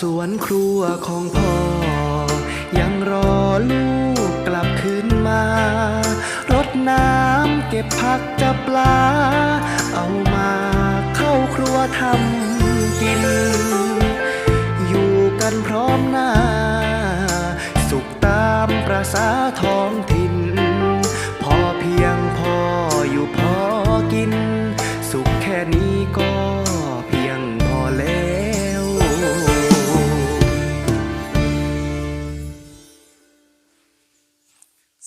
สวนครัวของพ่อ ยังรอลูกกลับคืนมารดน้ำเก็บผักจับปลา เอามาเข้าครัวทำกิน อยู่กันพร้อมหน้า สุขตามประษาท้องถิ่น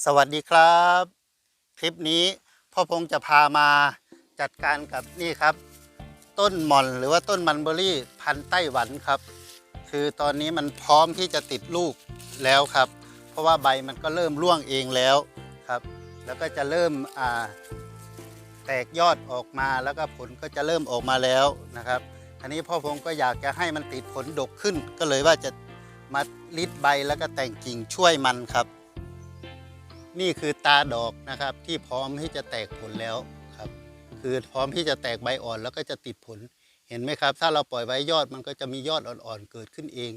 สวัสดีครับ คลิปนี้พ่อพงษ์จะพามาจัดการกับนี่ครับ ต้นหม่อนหรือว่าต้นมันเบอรี่พันธุ์ไต้หวันครับ คือตอนนี้มันพร้อมที่จะติดลูกแล้วครับ เพราะว่าใบมันก็เริ่มร่วงเองแล้วครับ แล้วก็จะเริ่มแตกยอดออกมาแล้วก็ผลก็จะเริ่มออกมาแล้วนะครับอันนี้พ่อพงษ์ก็อยากจะให้มันติดผลดกขึ้น ก็เลยว่าจะมาลิดใบแล้วก็แต่งกิ่งช่วยมันครับ นี่คือตาดอกนะครับที่พร้อมที่จะแตกผลแล้วครับ คือพร้อมที่จะแตกใบอ่อนแล้วก็จะติดผลเห็นไหมครับ ถ้าเราปล่อยไว้ยอดมันก็จะมียอดอ่อนๆเกิดขึ้นเอง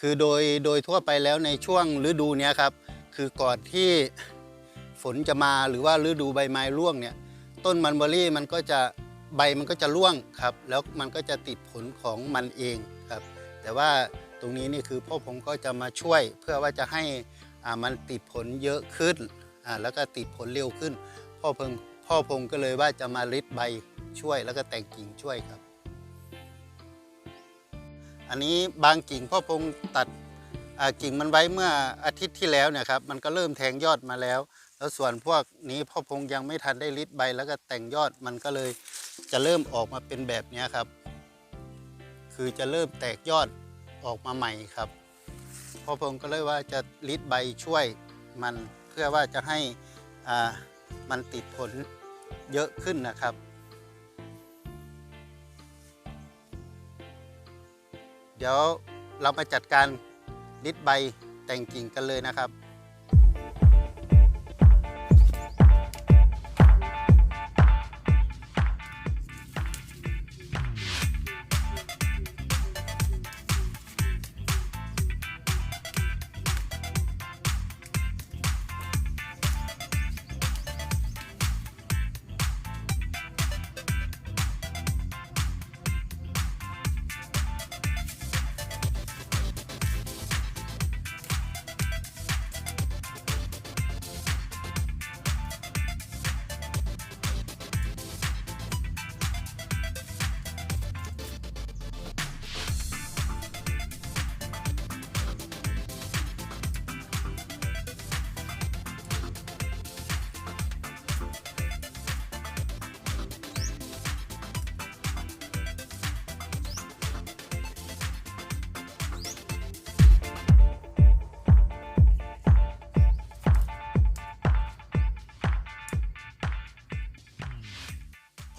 คือโดยโดยทั่วไปแล้วในช่วงฤดูนี้ครับ คือก่อนที่ฝนจะมาหรือว่าฤดูใบไม้ร่วงเนี่ย ต้นมันเบอรี่มันก็จะใบมันก็จะร่วงครับ แล้วมันก็จะติดผลของมันเองครับ แต่ว่าตรงนี้นี่คือพ่อผมก็จะมาช่วยเพื่อว่าจะให้ มันติดผลเยอะขึ้นแล้วก็ติดผลเร็วขึ้น พ่อพงพ่อพงก็เลยว่าจะมาริดใบช่วย แล้วก็แต่งกิ่งช่วยครับ อันนี้บางกิ่งพ่อพงตัดกิ่งมันไว้เมื่ออาทิตย์ที่แล้วเนี่ยครับมันก็เริ่มแทงยอดมาแล้ว แล้วส่วนพวกนี้พ่อพงยังไม่ทันได้ริดใบ แล้วก็แต่งยอดมันก็เลยจะเริ่มออกมาเป็นแบบนี้ครับ คือจะเริ่มแตกยอดออกมาใหม่ครับ อพงก็เลยว่าจะริดใบช่วยมันเพื่อว่าจะให้มันติดผลเยอะขึ้นนะครับ เดี๋ยวเรามาจัดการริดใบแต่งกิ่งกันเลยนะครับ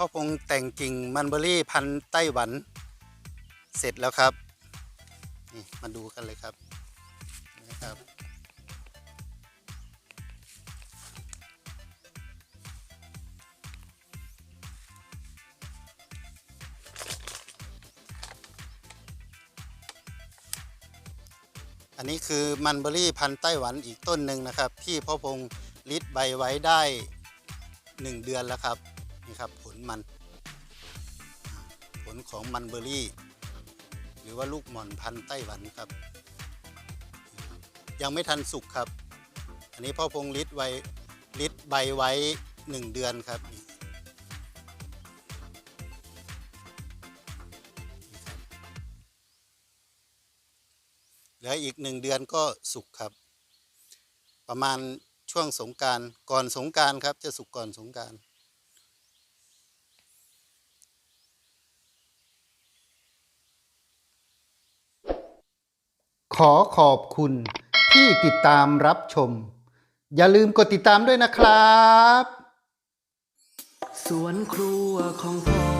พ่อพงแต่งกิ่งมันเบอรี่พันธุ์ไต้หวัน เสร็จแล้วครับ นี่มาดูกันเลยครับนะครับ อันนี้คือมันเบอรี่พันธุ์ไต้หวันอีกต้นหนึ่งนะครับ ที่พ่อพงลิดใบไว้ได้ 1 เดือนแล้วครับ นี่ครับผลมันผลของมันเบอร์รี่ หรือว่าลูกหม่อนพันไต้หวันครับ ยังไม่ทันสุกครับ อันนี้พ่อพงลิดไว้ลิดใบไว้1เดือนครับนี่นี่ครับเหลืออีกหนึ่งเดือนก็สุกครับ ประมาณช่วงสงการก่อนสงการครับจะสุกก่อนสงการ ขอขอบคุณที่ติดตามรับชม อย่าลืมกดติดตามด้วยนะครับ สวนครัวของพ่อ